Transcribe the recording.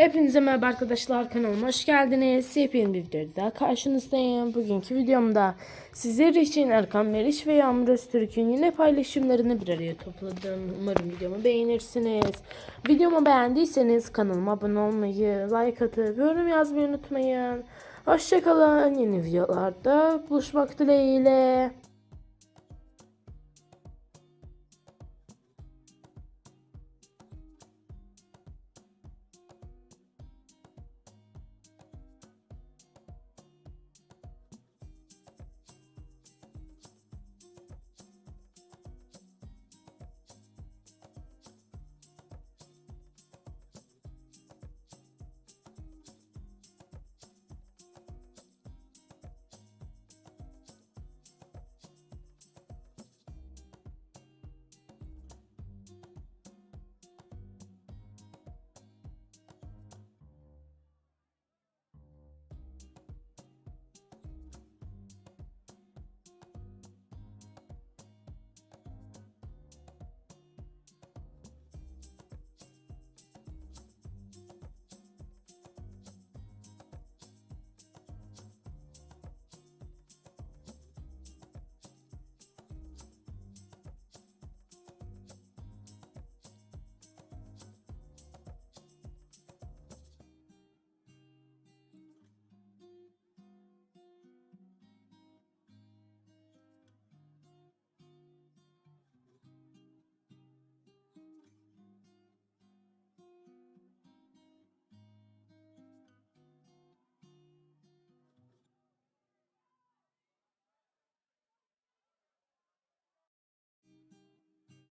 Hepinize merhaba arkadaşlar kanalıma hoş geldiniz. Yepyeni bir videoda daha karşınızdayım. Bugünkü videomda sizler için Erkan Meriç ve Yağmur Öztürk'ün yine paylaşımlarını bir araya topladım. Umarım videomu beğenirsiniz. Videomu beğendiyseniz kanalıma abone olmayı, like atıp yorum yazmayı unutmayın. Hoşçakalın. Yeni videolarda buluşmak dileğiyle.